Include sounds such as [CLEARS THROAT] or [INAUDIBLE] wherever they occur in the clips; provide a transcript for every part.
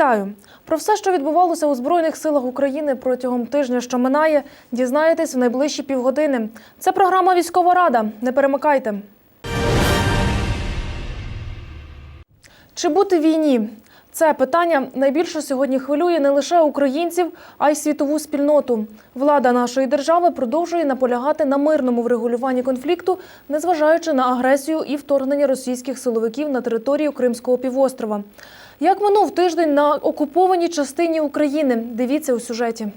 Вітаю! Про все, що відбувалося у Збройних силах України протягом тижня, що минає, дізнаєтесь в найближчі півгодини. Це програма Військова Рада. Не перемикайте. Чи бути в війні? Це питання найбільше сьогодні хвилює не лише українців, а й світову спільноту. Влада нашої держави продовжує наполягати на мирному врегулюванні конфлікту, незважаючи на агресію і вторгнення російських силовиків на територію Кримського півострова. Як минув тиждень на окупованій частині України? Дивіться у сюжеті.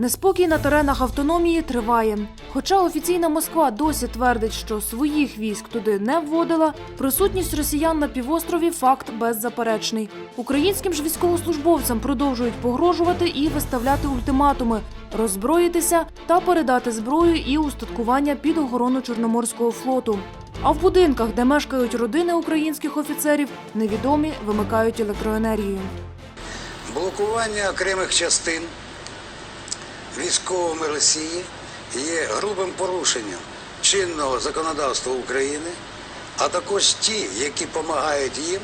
Неспокій на теренах автономії триває. Хоча офіційна Москва досі твердить, що своїх військ туди не вводила, присутність росіян на півострові факт беззаперечний. Українським ж військовослужбовцям продовжують погрожувати і виставляти ультиматуми, роззброїтися та передати зброю і устаткування під охорону Чорноморського флоту. А в будинках, де мешкають родини українських офіцерів, невідомі вимикають електроенергію. Блокування окремих частин військовими Росії є грубим порушенням чинного законодавства України, а також ті, які допомагають їм,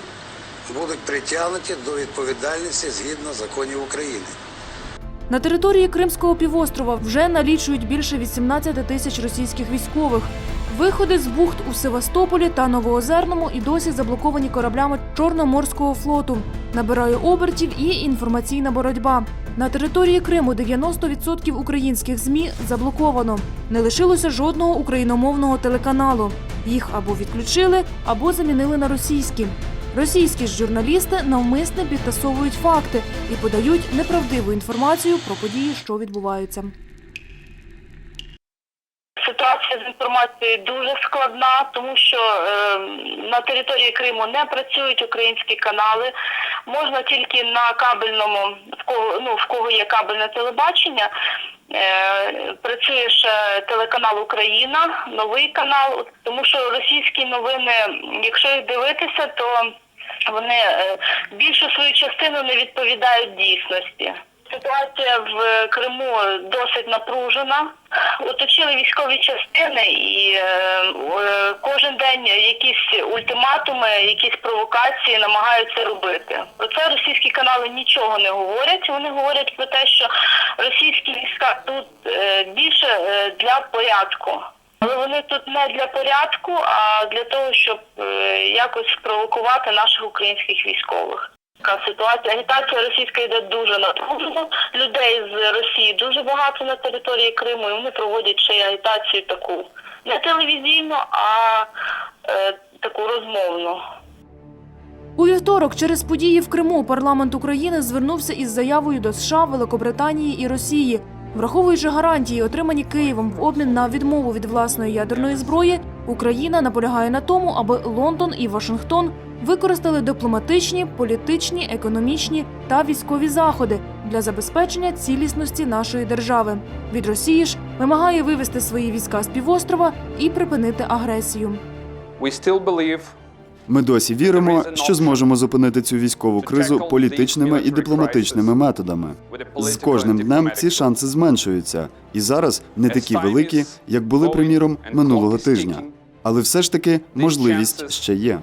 будуть притягнуті до відповідальності згідно законів України. На території Кримського півострова вже налічують більше 18 тисяч російських військових. Виходи з бухт у Севастополі та Новоозерному і досі заблоковані кораблями Чорноморського флоту. Набирає обертів і інформаційна боротьба. На території Криму 90% українських ЗМІ заблоковано. Не лишилося жодного україномовного телеканалу. Їх або відключили, або замінили на російські. Російські ж журналісти навмисне підтасовують факти і подають неправдиву інформацію про події, що відбуваються. Ситуація з інформацією дуже складна, тому що е, на території Криму не працюють українські канали. Можна тільки на кабельному, в кого ну в кого є кабельне телебачення. Е, працює ще телеканал Україна, новий канал, тому що російські новини, якщо їх дивитися, то вони е, більшу свою частину не відповідають дійсності. Ситуація в Криму досить напружена. Оточили військові частини, і е, е, кожен день якісь ультиматуми, якісь провокації намагаються робити. Про це російські канали нічого не говорять. Вони говорять про те, що російські війська тут е, більше для порядку. Але вони тут не для порядку, а для того, щоб якось спровокувати наших українських військових. Така ситуація. Агітація російська йде дуже напружено. Людей з Росії дуже багато на території Криму, і вони проводять ще й агітацію таку не телевізійну, а е, таку розмовну. У вівторок через події в Криму парламент України звернувся із заявою до США, Великобританії і Росії. Враховуючи гарантії, отримані Києвом в обмін на відмову від власної ядерної зброї, Україна наполягає на тому, аби Лондон і Вашингтон використали дипломатичні, політичні, економічні та військові заходи для забезпечення цілісності нашої держави. Від Росії ж вимагає вивести свої війська з півострова і припинити агресію. Ми досі віримо, що зможемо зупинити цю військову кризу політичними і дипломатичними методами. З кожним днем ці шанси зменшуються, і зараз не такі великі, як були, приміром, минулого тижня. Але все ж таки можливість ще є.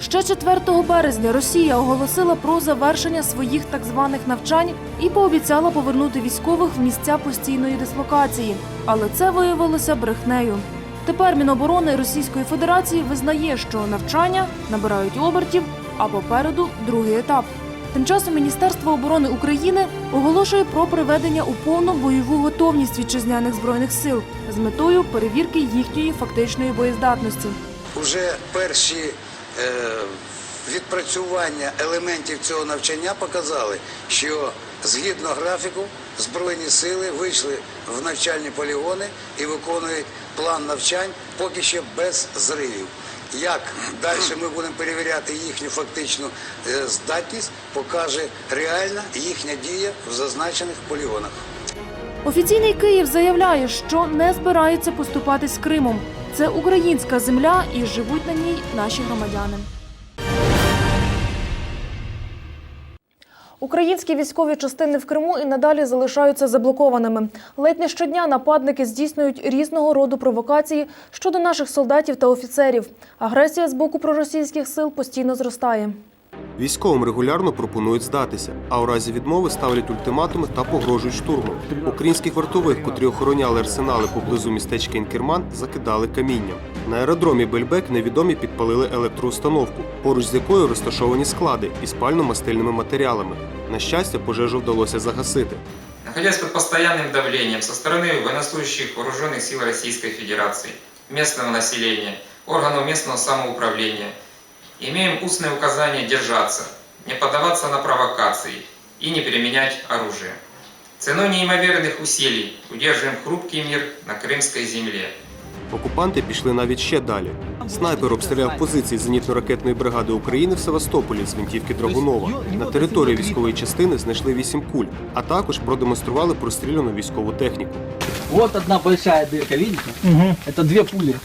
Ще 4 березня Росія оголосила про завершення своїх так званих навчань і пообіцяла повернути військових в місця постійної дислокації. Але це виявилося брехнею. Тепер Міноборони Російської Федерації визнає, що навчання набирають обертів, а попереду другий етап. Тим часом Міністерство оборони України оголошує про приведення у повну бойову готовність вітчизняних збройних сил з метою перевірки їхньої фактичної боєздатності. Уже перші відпрацювання елементів цього навчання показали, що згідно графіку Збройні сили вийшли в навчальні полігони і виконують план навчань поки що без зривів. Як далі ми будемо перевіряти їхню фактичну е, здатність, покаже реальна їхня дія в зазначених полігонах. Офіційний Київ заявляє, що не збирається поступати з Кримом. Це українська земля і живуть на ній наші громадяни. Українські військові частини в Криму і надалі залишаються заблокованими. Ледь не щодня нападники здійснюють різного роду провокації щодо наших солдатів та офіцерів. Агресія з боку проросійських сил постійно зростає. Військовим регулярно пропонують здатися, а у разі відмови ставлять ультиматуми та погрожують штурмом. Українських вартових, котрі охороняли арсенали поблизу містечка Інкерман, закидали камінням. На аеродромі Бельбек невідомі підпалили електроустановку, поруч з якою розташовані склади із пально-мастильними матеріалами. На щастя, пожежу вдалося загасити. Находясь под постоянным давлением со стороны военнослужащих вооруженных сил Российской Федерации, местного населения, органов местного самоуправления, имеем устное указание держаться, не поддаваться на провокации и не применять оружие. Ценой неимоверных усилий удерживаем хрупкий мир на Крымской земле. Окупанти пішли навіть ще далі. Снайпер обстріляв позиції зенітно-ракетної бригади України в Севастополі з гвинтівки Драгунова. На території військової частини знайшли вісім куль, а також продемонстрували простріляну військову техніку. Вот одна большая дырка, видите? Угу. Это две пули.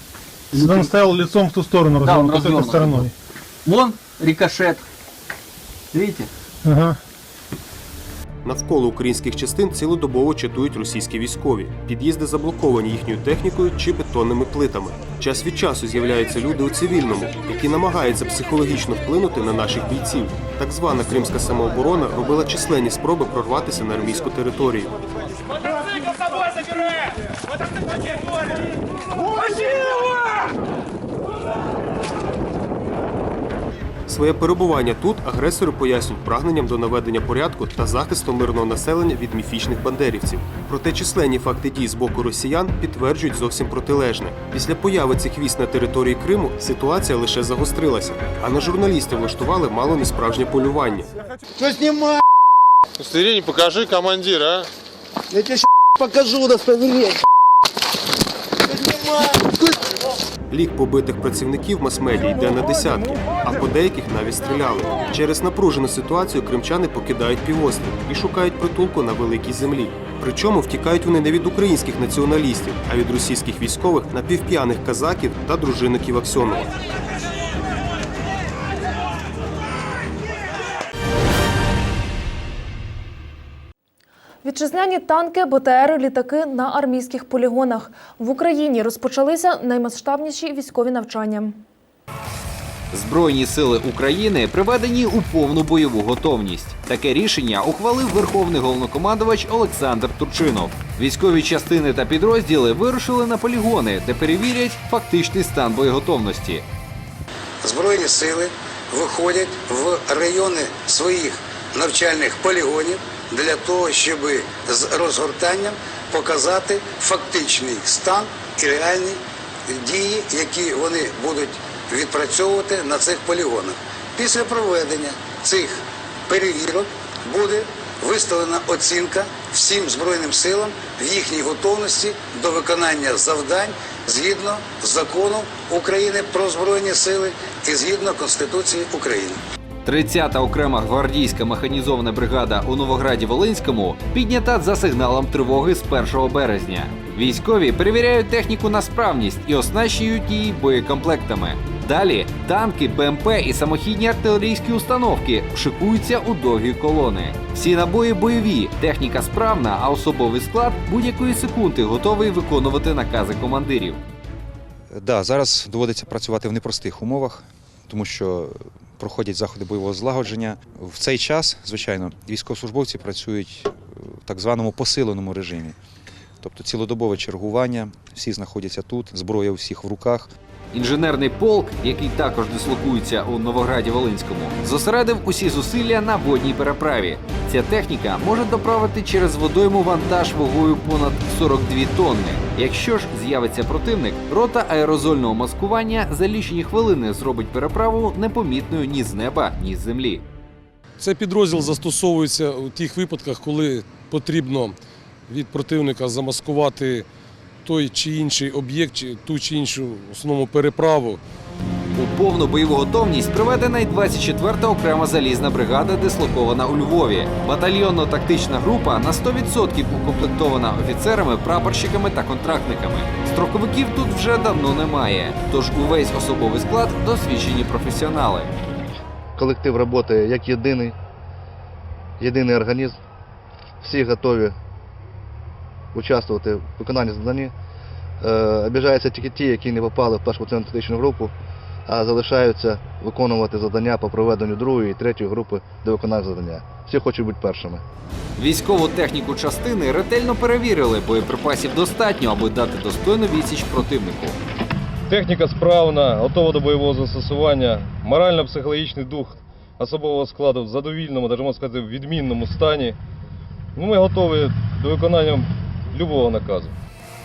Он стоял лицом в ту сторону, Да, он развернут, вот этой развернут. стороной. Вон рикошет. Видите? Ага. Навколо українських частин цілодобово чатують російські військові. Під'їзди заблоковані їхньою технікою чи бетонними плитами. Час від часу з'являються люди у цивільному, які намагаються психологічно вплинути на наших бійців. Так звана кримська самооборона робила численні спроби прорватися на армійську територію. Своє перебування тут агресори пояснюють прагненням до наведення порядку та захисту мирного населення від міфічних бандерівців. Проте численні факти дій з боку росіян підтверджують зовсім протилежне. Після появи цих військ на території Криму ситуація лише загострилася, а на журналістів влаштували мало не справжнє полювання. Удостоверение покажи, командир, а? Я тебе покажу удостоверение. Лік побитих працівників мас-медіа йде на десятки, а по деяких навіть стріляли. Через напружену ситуацію кримчани покидають півострів і шукають притулку на великій землі. Причому втікають вони не від українських націоналістів, а від російських військових напівп'яних казаків та дружинників Аксьонова. Вітчизняні танки, БТРи, літаки на армійських полігонах. В Україні розпочалися наймасштабніші військові навчання. Збройні сили України приведені у повну бойову готовність. Таке рішення ухвалив Верховний головнокомандувач Олександр Турчинов. Військові частини та підрозділи вирушили на полігони, де перевірять фактичний стан боєготовності. Збройні сили виходять в райони своїх навчальних полігонів для того, щоб з розгортанням показати фактичний стан і реальні дії, які вони будуть відпрацьовувати на цих полігонах. Після проведення цих перевірок буде виставлена оцінка всім Збройним силам в їхній готовності до виконання завдань згідно закону України про Збройні сили і згідно Конституції України. 30-та окрема гвардійська механізована бригада у Новограді Волинському піднята за сигналом тривоги з 1 березня. Військові перевіряють техніку на справність і оснащують її боєкомплектами. Далі танки, БМП і самохідні артилерійські установки шикуються у довгі колони. Всі набої бойові, техніка справна, а особовий склад будь-якої секунди готовий виконувати накази командирів. Да, зараз доводиться працювати в непростих умовах, тому що проходять заходи бойового злагодження. В цей час, звичайно, військовослужбовці працюють в так званому посиленому режимі. Тобто цілодобове чергування, всі знаходяться тут, зброя у всіх в руках. Інженерний полк, який також дислокується у Новограді Волинському, зосередив усі зусилля на водній переправі. Ця техніка може доправити через водойму вантаж вагою понад 42 тонни. Якщо ж з'явиться противник, рота аерозольного маскування за лічені хвилини зробить переправу непомітною ні з неба, ні з землі. Цей підрозділ застосовується у тих випадках, коли потрібно від противника замаскувати той чи інший об'єкт, ту чи іншу основному переправу. У повну бойову готовність приведена й 24-та окрема залізна бригада, дислокована у Львові. Батальйонно-тактична група на 100% укомплектована офіцерами, прапорщиками та контрактниками. Строковиків тут вже давно немає, тож увесь особовий склад досвідчені професіонали. Колектив працює як єдиний, єдиний організм. Всі готові участвувати в виконанні завдання. Е, обіжаються тільки ті, які не попали в першу тактичну групу. А залишаються виконувати завдання по проведенню другої і третьої групи до виконання завдання. Всі хочуть бути першими. Військову техніку частини ретельно перевірили, боєприпасів достатньо, аби дати достойну відсіч противнику. Техніка справна, готова до бойового застосування. Морально-психологічний дух особового складу в задовільному, навіть можна сказати, в відмінному стані. Ну, ми готові до виконання будь-якого наказу.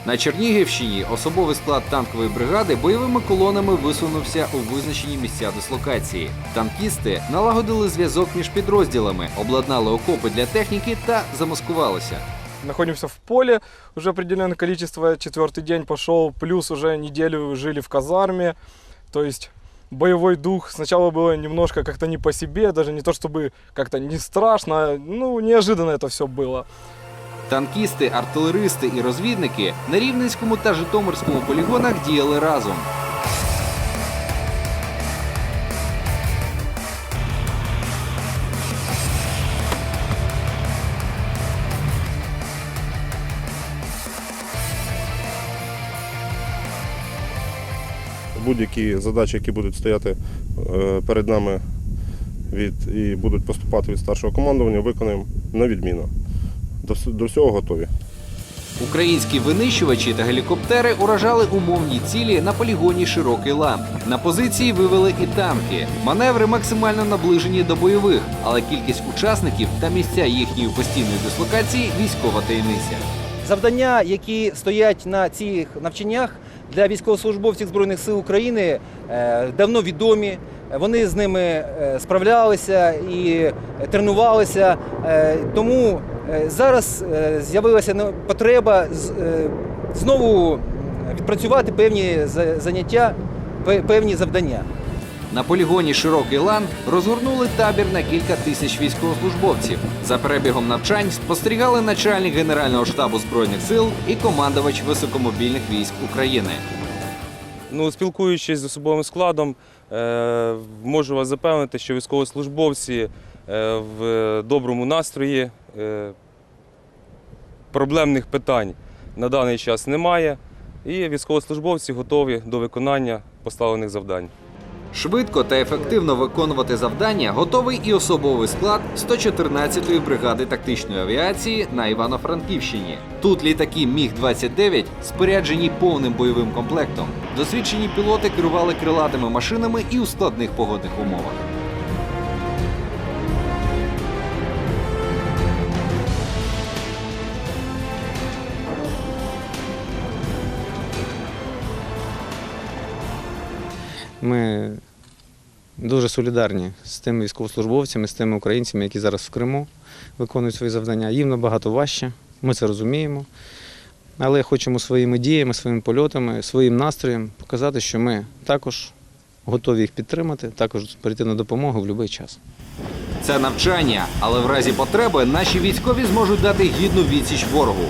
На Чернігівщині особовий склад танкової бригади бойовими колонами висунувся у визначені місця дислокації. Танкісти налагодили зв'язок між підрозділами, обладнали окопи для техніки та замаскувалися. Находимся в поле, уже определенное количество, четвертый день пошел, плюс уже неделю жили в казарме, то есть боевой дух сначала было немножко как-то не по себе, даже не то чтобы как-то не страшно, ну неожиданно это все было. Танкісти, артилеристи і розвідники на Рівненському та Житомирському полігонах діяли разом. Будь-які задачі, які будуть стояти е, перед нами від, і будуть поступати від старшого командування, виконаємо на відміну. До, до всього готові. Українські винищувачі та гелікоптери уражали умовні цілі на полігоні Широкий Лан. На позиції вивели і танки. Маневри максимально наближені до бойових, але кількість учасників та місця їхньої постійної дислокації військова таємниця. Завдання, які стоять на цих навчаннях для військовослужбовців Збройних сил України, е, давно відомі. Вони з ними е, справлялися і тренувалися. Е, Тому е, зараз е, з'явилася потреба е, знову відпрацювати певні заняття, певні завдання. На полігоні Широкий Лан розгорнули табір на кілька тисяч військовослужбовців. За перебігом навчань спостерігали начальник Генерального штабу збройних сил і командувач високомобільних військ України. Ну, спілкуючись з особовим складом, е, можу вас запевнити, що військовослужбовці е, в доброму настрої, е, проблемних питань на даний час немає, і військовослужбовці готові до виконання поставлених завдань. Швидко та ефективно виконувати завдання готовий і особовий склад 114-ї бригади тактичної авіації на Івано-Франківщині. Тут літаки Міг-29 споряджені повним бойовим комплектом. Досвідчені пілоти керували крилатими машинами і у складних погодних умовах. Ми дуже солідарні з тими військовослужбовцями, з тими українцями, які зараз в Криму виконують свої завдання. Їм набагато важче, ми це розуміємо. Але хочемо своїми діями, своїми польотами, своїм настроєм показати, що ми також готові їх підтримати, також прийти на допомогу в будь-який час. Це навчання, але в разі потреби наші військові зможуть дати гідну відсіч ворогу.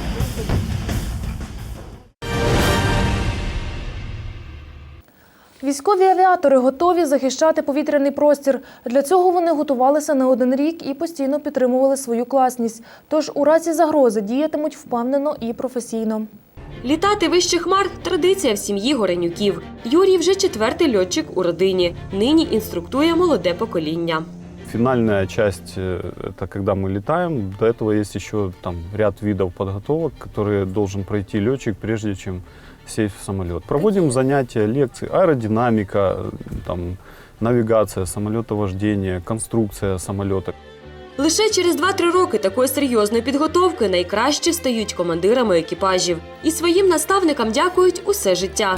Військові авіатори готові захищати повітряний простір. Для цього вони готувалися не один рік і постійно підтримували свою класність. Тож у разі загрози діятимуть впевнено і професійно. Літати вище хмар традиція в сім'ї Горенюків. Юрій вже четвертий льотчик у родині. Нині інструктує молоде покоління. Финальная часть э, – это когда мы летаем. До этого есть еще там ряд видов подготовок, которые должен пройти летчик, прежде чем сесть в самолет. Проводим занятия, лекции, аэродинамика, там, навигация, самолетовождение, конструкция самолета. Лише через 2-3 роки такої серйозної підготовки найкраще стають командирами екіпажів і своїм наставникам дякують усе життя.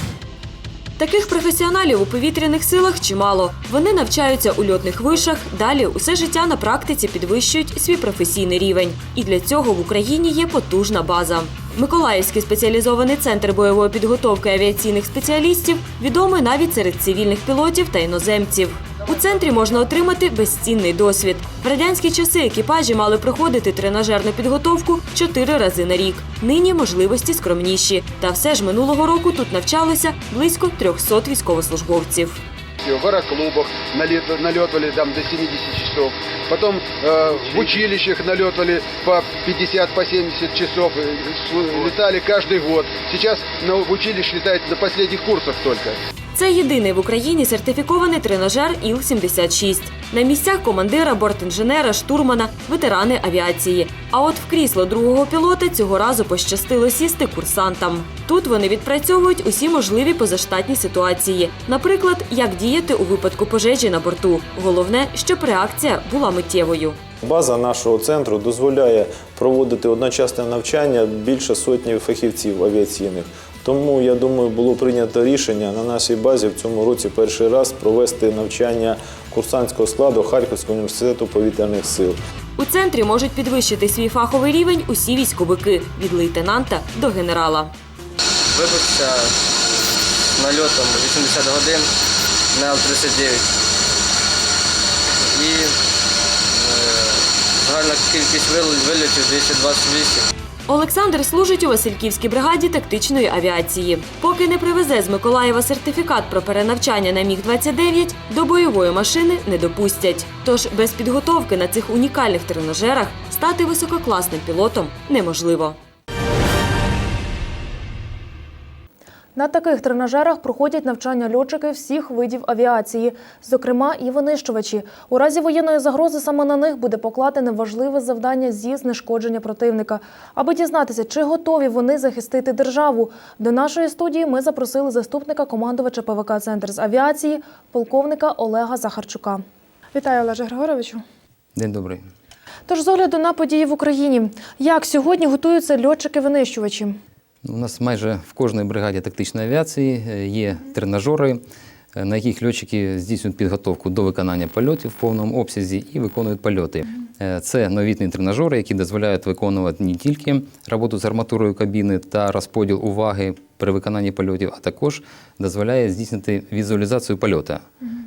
Таких професіоналів у повітряних силах чимало. Вони навчаються у льотних вишах, далі усе життя на практиці підвищують свій професійний рівень. І для цього в Україні є потужна база. Миколаївський спеціалізований центр бойової підготовки авіаційних спеціалістів відомий навіть серед цивільних пілотів та іноземців. У центрі можна отримати безцінний досвід. В радянські часи екіпажі мали проходити тренажерну підготовку чотири рази на рік. Нині можливості скромніші. Та все ж минулого року тут навчалося близько 300 військовослужбовців. в аэроклубах налет- налетывали там до 70 часов. Потом э, в училищах налетывали по 50, по 70 часов. э, с- Летали каждый год. Сейчас на, в училище летают на последних курсах только. Це єдиний в Україні сертифікований тренажер Іл-76. На місцях командира, бортінженера, штурмана, ветерани авіації. А от в крісло другого пілота цього разу пощастило сісти курсантам. Тут вони відпрацьовують усі можливі позаштатні ситуації. Наприклад, як діяти у випадку пожежі на борту. Головне, щоб реакція була миттєвою. База нашого центру дозволяє проводити одночасне навчання більше сотні фахівців авіаційних. Тому я думаю, було прийнято рішення на нашій базі в цьому році перший раз провести навчання курсантського складу Харківського університету повітряних сил. У центрі можуть підвищити свій фаховий рівень усі військовики від лейтенанта до генерала. Вибився нальотом 80 годин на Л-39. І е, загальна кількість вил- вильотів 228. Олександр служить у Васильківській бригаді тактичної авіації. Поки не привезе з Миколаєва сертифікат про перенавчання на Міг-29, до бойової машини не допустять. Тож без підготовки на цих унікальних тренажерах стати висококласним пілотом неможливо. На таких тренажерах проходять навчання льотчики всіх видів авіації, зокрема і винищувачі. У разі воєнної загрози саме на них буде покладене важливе завдання зі знешкодження противника. Аби дізнатися, чи готові вони захистити державу. До нашої студії ми запросили заступника командувача ПВК Центр з авіації, полковника Олега Захарчука. Вітаю, Олеже Григоровичу. День добрий. Тож з огляду на події в Україні, як сьогодні готуються льотчики-винищувачі? У нас майже в кожній бригаді тактичної авіації е, є тренажери, е, на яких льотчики здійснюють підготовку до виконання польотів в повному обсязі і виконують польоти. Е, Це новітні тренажери, які дозволяють виконувати не тільки роботу з арматурою кабіни та розподіл уваги при виконанні польотів, а також дозволяє здійснити візуалізацію польота.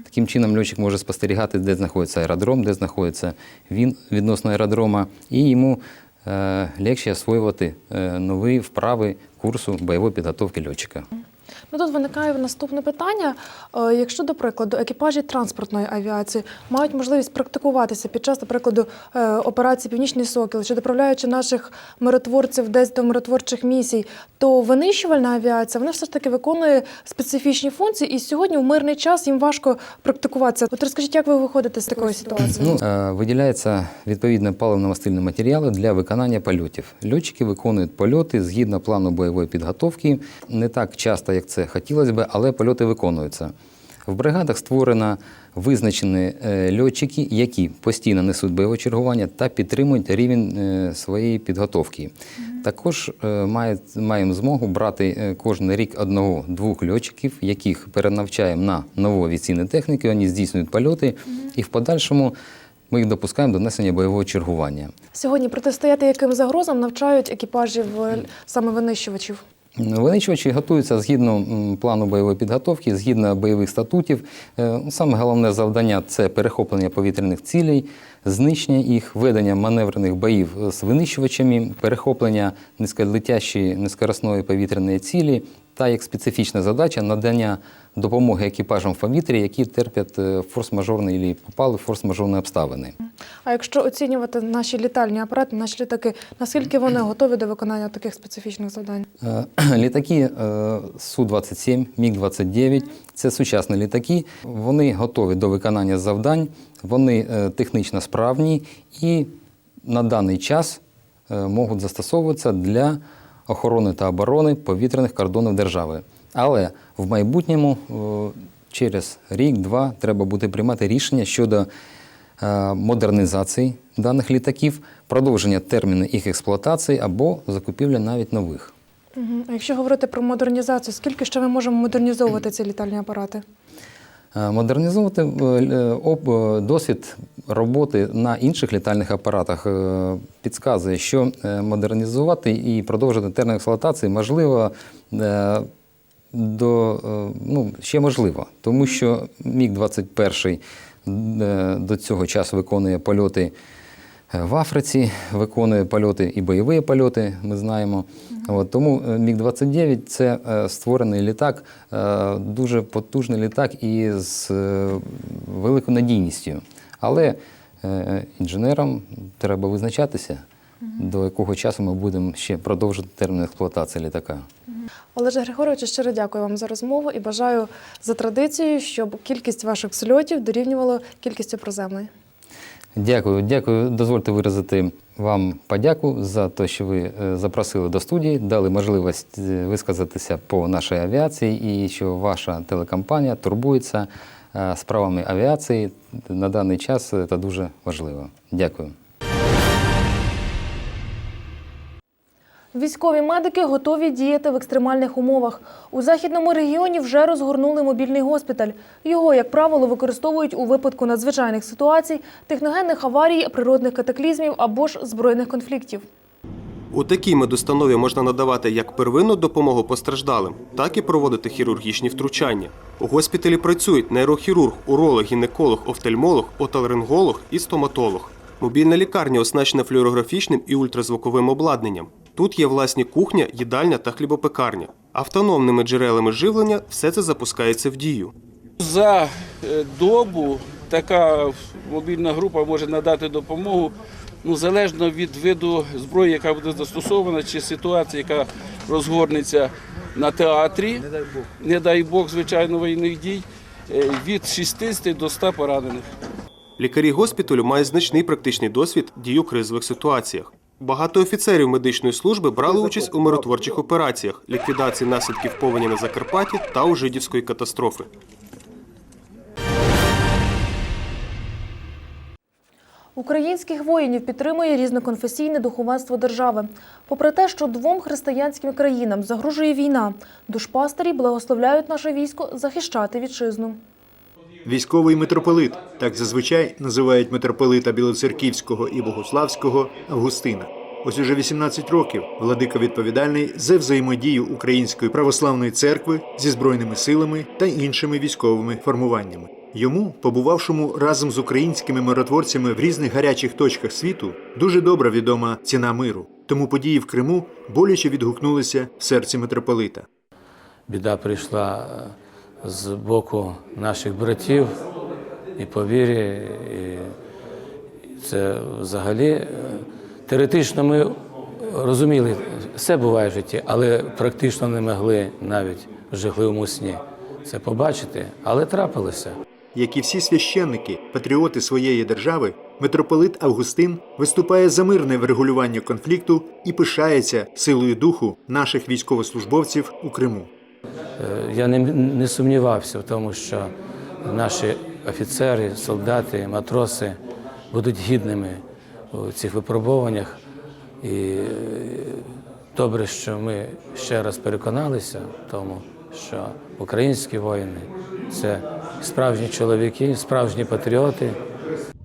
Таким чином льотчик може спостерігати, де знаходиться аеродром, де знаходиться він відносно аеродрома, і йому легше освоювати е, нові вправи курсу бойової підготовки льотчика. Ну тут виникає наступне питання. Е, Якщо, до прикладу, екіпажі транспортної авіації мають можливість практикуватися під час, до прикладу, е, операції Північний Сокіл, чи доправляючи наших миротворців десь до миротворчих місій, то винищувальна авіація вона все ж таки виконує специфічні функції, і сьогодні в мирний час їм важко практикуватися. От розкажіть, як ви виходите з такої ситуації? Ну, е, виділяється відповідно паливно-мастильні матеріали для виконання польотів. Льотчики виконують польоти згідно плану бойової підготовки. Не так часто, як це хотілося б, але польоти виконуються. В бригадах створено визначені е, льотчики, які постійно несуть бойове чергування та підтримують рівень е, своєї підготовки. Також е, має- маємо змогу брати кожен рік одного-двох льотчиків, яких перенавчаємо на нову авіаційну техніку, вони здійснюють польоти, і в подальшому ми їх допускаємо до несення бойового чергування. Сьогодні протистояти яким загрозам навчають екіпажів саме винищувачів? Винищувачі готуються згідно плану бойової підготовки, згідно бойових статутів. Е, Саме головне завдання це перехоплення повітряних цілей, знищення їх, ведення маневрених боїв з винищувачами, перехоплення низьколетящої низькоросної повітряної цілі та як специфічна задача надання допомоги екіпажам в повітрі, які терпять е, форс-мажорні або попали в форс-мажорні обставини. А якщо оцінювати наші літальні апарати, наші літаки, наскільки вони готові до виконання таких специфічних завдань? Е, [CLEARS THROAT] Літаки е, Су-27, Міг-29 це сучасні літаки. Вони готові до виконання завдань, вони е, технічно справні і на даний час е, можуть застосовуватися для охорони та оборони повітряних кордонів держави. Але в майбутньому, е, через рік-два, треба буде приймати рішення щодо модернізації даних літаків, продовження терміну їх експлуатації або закупівля навіть нових. Якщо говорити про модернізацію, скільки ще ми можемо модернізовувати ці літальні апарати? Е, Модернізувати е, е, досвід роботи на інших літальних апаратах. Підказує, що модернізувати і продовжити термін експлуатації можливо до, ну, ще можливо, тому що Міг-21 е, до цього часу виконує польоти в Африці, виконує польоти і бойові польоти, ми знаємо. От, тому е, Міг-29 це е, створений літак, е, дуже потужний літак і з е, великою надійністю. Але е, інженерам треба визначатися, до якого часу ми будемо ще продовжувати термін експлуатації літака. Олеже Григоровичу, щиро дякую вам за розмову і бажаю за традицією, щоб кількість ваших зльотів дорівнювала кількістю приземної. Дякую, дякую. Дозвольте виразити вам подяку за те, що ви е, запросили до студії, дали можливість е, висказатися по нашій авіації і що ваша телекомпанія турбується е, справами авіації. На даний час це дуже важливо. Дякую. Військові медики готові діяти в екстремальних умовах. У західному регіоні вже розгорнули мобільний госпіталь. Його, як правило, використовують у випадку надзвичайних ситуацій, техногенних аварій, природних катаклізмів або ж збройних конфліктів. У такій медустанові можна надавати як первинну допомогу постраждалим, так і проводити хірургічні втручання. У госпіталі працюють нейрохірург, уролог, гінеколог, офтальмолог, отоларинголог і стоматолог. Мобільна лікарня оснащена флюорографічним і ультразвуковим обладнанням. Тут є власні кухня, їдальня та хлібопекарня. Автономними джерелами живлення все це запускається в дію. За е, добу така мобільна група може надати допомогу ну, залежно від виду зброї, яка буде застосована, чи ситуації, яка розгорнеться на театрі, не дай Бог, звичайно, воєнних дій, е, від 60 до 100 поранених. Лікарі госпіталю мають значний практичний досвід дій у кризових ситуаціях. Багато офіцерів медичної служби брали участь у миротворчих операціях, ліквідації наслідків повені на Закарпатті та у жидівської катастрофи. Українських воїнів підтримує різноконфесійне духовенство держави. Попри те, що двом християнським країнам загрожує війна, душпастері благословляють наше військо захищати вітчизну. Військовий митрополит так зазвичай називають митрополита Білоцерківського і Богославського Августина. Ось уже 18 років владика відповідальний за взаємодію Української православної церкви зі збройними силами та іншими військовими формуваннями. Йому, побувавшому разом з українськими миротворцями в різних гарячих точках світу, дуже добре відома ціна миру. Тому події в Криму боляче відгукнулися в серці митрополита. Біда прийшла е, з боку наших братів і по вірі. І це взагалі е, теоретично ми розуміли, все буває в житті, але практично не могли навіть в жахливому сні це побачити, але трапилося. Як і всі священники, патріоти своєї держави, митрополит Августин виступає за мирне врегулювання конфлікту і пишається силою духу наших військовослужбовців у Криму. Е, Я не, не сумнівався в тому, що наші офіцери, солдати, матроси будуть гідними у цих випробуваннях. І е, добре, що ми ще раз переконалися в тому, що українські воїни це справжні чоловіки, справжні патріоти.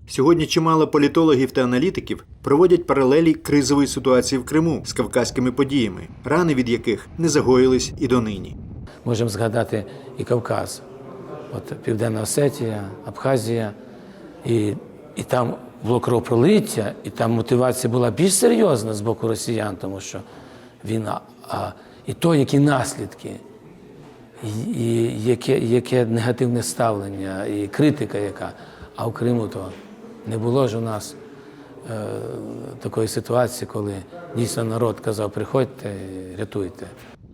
Сьогодні чимало політологів та аналітиків проводять паралелі кризової ситуації в Криму з кавказькими подіями, рани від яких не загоїлись і донині. Можемо згадати і Кавказ, от Південна Осетія, Абхазія, і, і там було кровопролиття, і там мотивація була більш серйозна з боку росіян, тому що війна, а і то, які наслідки, і, і яке, яке негативне ставлення, і критика, яка. А в Криму то не було ж у нас е, такої ситуації, коли дійсно народ казав, приходьте, рятуйте.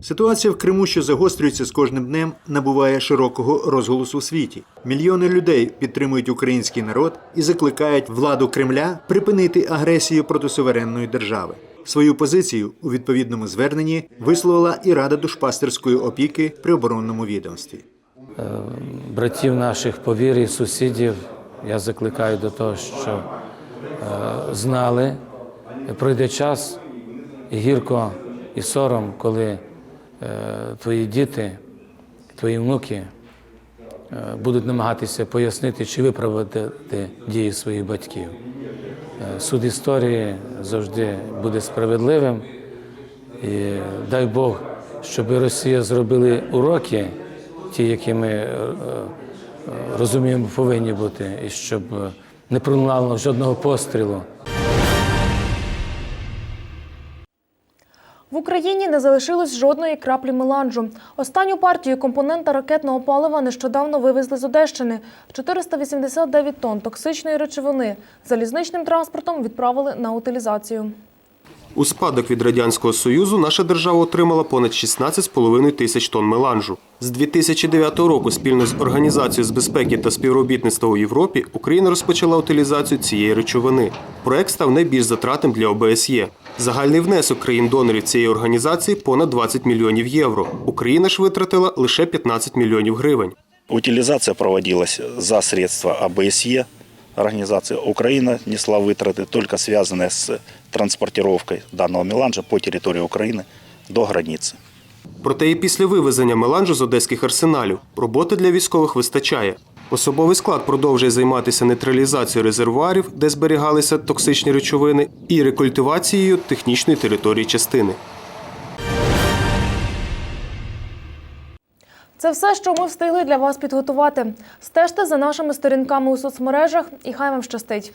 Ситуація в Криму, що загострюється з кожним днем, набуває широкого розголосу у світі. Мільйони людей підтримують український народ і закликають владу Кремля припинити агресію проти суверенної держави. Свою позицію у відповідному зверненні висловила і Рада душпастерської опіки при оборонному відомстві. Е, братів наших по вірі, сусідів, я закликаю до того, що е, знали, пройде час і гірко, і сором, коли твої діти, твої внуки е, будуть намагатися пояснити чи виправити дії своїх батьків. Е, Суд історії завжди буде справедливим. І дай Бог, щоб Росія зробили уроки, ті, які ми е, е, розуміємо, повинні бути, і щоб е, не пролунало жодного пострілу. В Україні не залишилось жодної краплі меланжу. Останню партію компонента ракетного палива нещодавно вивезли з Одещини. 489 тонн токсичної речовини залізничним транспортом відправили на утилізацію. У спадок від Радянського Союзу наша держава отримала понад 16,5 тисяч тонн меланжу. З 2009 року спільно з Організацією з безпеки та співробітництва у Європі Україна розпочала утилізацію цієї речовини. Проект став найбільш затратним для ОБСЄ. Загальний внесок країн-донорів цієї організації понад 20 мільйонів євро. Україна ж витратила лише 15 мільйонів гривень. Утилизация проводилась за средства ОБСЕ. Организация Украина несла вытраты, только связанные с транспортировкой данного меланжа по территории Украины до границы. Проте і після вивезення меланжу з одеських арсеналів роботи для військових вистачає. Особовий склад продовжує займатися нейтралізацією резервуарів, де зберігалися токсичні речовини, і рекультивацією технічної території частини. Це все, що ми встигли для вас підготувати. Стежте за нашими сторінками у соцмережах і хай вам щастить.